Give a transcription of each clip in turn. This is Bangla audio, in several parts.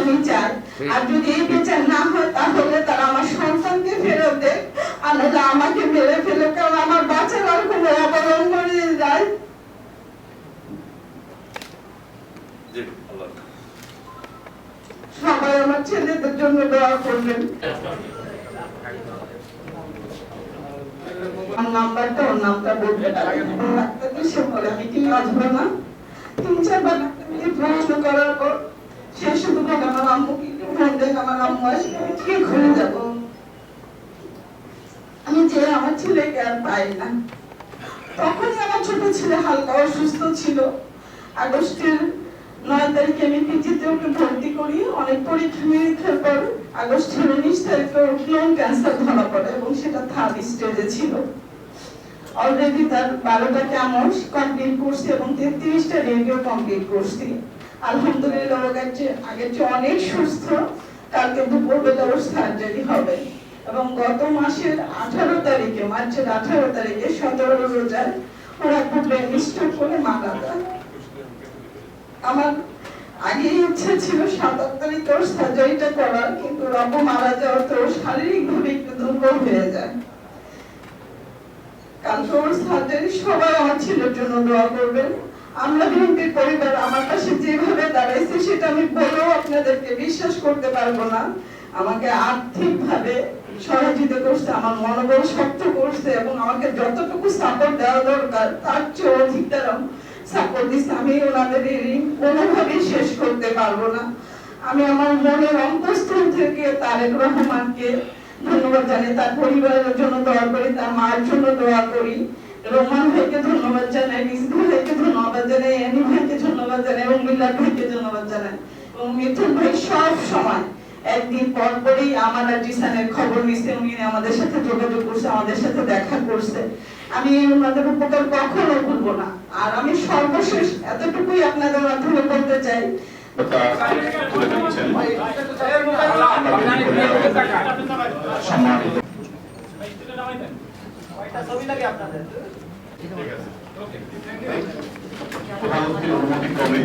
আমি চাই। আর যদি এই বিচার না হয় তাহলে তারা আমার সন্তানকে ফেরত দেয়। আর আমাকে মেরে ফেলে কারণ আমার বাচ্চার আর কোনো অবলম্বনে যায় সবাই আমার ছেলেদের জন্য দোয়া করবেন। নাম্বারটা ওর নামটা বলতে পারেন সে বলে আমি কি বাঁচবো না? তিন চারবার প্রশ্ন করার পর আমি যে আমার ছেলেকে আর পাই না। তখনই আমার ছোট ছেলে হালকা অসুস্থ ছিল। আগস্টের নয় তারিখে আমি পিজিতে ওকে ভর্তি করি। অনেক পরীক্ষা নিরীক্ষার পর আগস্টের উনিশ তারিখে ওর ক্লোন ক্যান্সার ধরা পড়ে এবং সেটা থার্ড স্টেজে ছিল। অলরেডি তার বারোটা ক্যামোস কমপ্লিট করছি এবং তেত্রিশটা রেডিও কমপ্লিট করছি আলহামদুলিল্লাহ ওর কাছে আগের চেয়ে অনেক সুস্থ, কালকে দুপুরবেলা ওর সার্জারি হবে। এবং গত মাসের আঠারো তারিখে, মার্চের আঠারো তারিখে সতেরো রোজায় ওরা খুব করে মারা আমার আগে ইচ্ছা ছিল সাতাশ তারিখ ওর সার্জারিটা করার, কিন্তু রব মারা যাওয়ার তো শারীরিক ভাবে একটু দুর্বল হয়ে যায়। কালকে ওর সার্জারি সবাই আমার ছেলের জন্য দোয়া করবেন। আমরা পরিবার, আমার কাছে দাঁড়াইছে সেটা আমি বলেও আপনাদেরকে বিশ্বাস করতে পারব না। আমাকে আর্থিক ভাবে সহযোগিতা করছে, আমার মনোবল শক্ত করছে এবং আমাকে যতটুকু সাপোর্ট দেওয়া দরকার, তার চেয়ে অধিক সাপোর্ট দিচ্ছে। আমি ওনাদের ঋণ কোনোভাবেই শেষ করতে পারব না। আমি আমার মনের অন্তঃস্থল থেকে তারেক রহমানকে ধন্যবাদ জানাই তার পরিবারের জন্য দোয়া করি, তার মায়ের জন্য দোয়া করি। রোমান ভাইকে ধন্যবাদ জানাই রিজভু ভাইকে ধন্যবাদ জানাই এনি ভাইকে ধন্যবাদ জানাই এবং মিল্লাত ভাইকে ধন্যবাদ জানাই এবং মিথুন ভাই সব সময় একদিন পর পরেই আমার আর খবর নিচ্ছে উনি আমাদের সাথে যোগাযোগ করছে আমাদের সাথে দেখা করছে আমি ওনাদের উপকার কখনো ভুলবো না আর আমি সর্বশেষ এতটুকুই আপনাদের মাধ্যমে বলতে চাই অনুমতি ক্রমে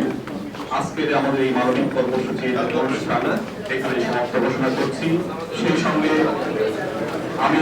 আজকের আমাদের এই মানবিক কর্মসূচি অনুষ্ঠান এখানে সমাপ্ত ঘোষণা করছি। সেই সঙ্গে আমি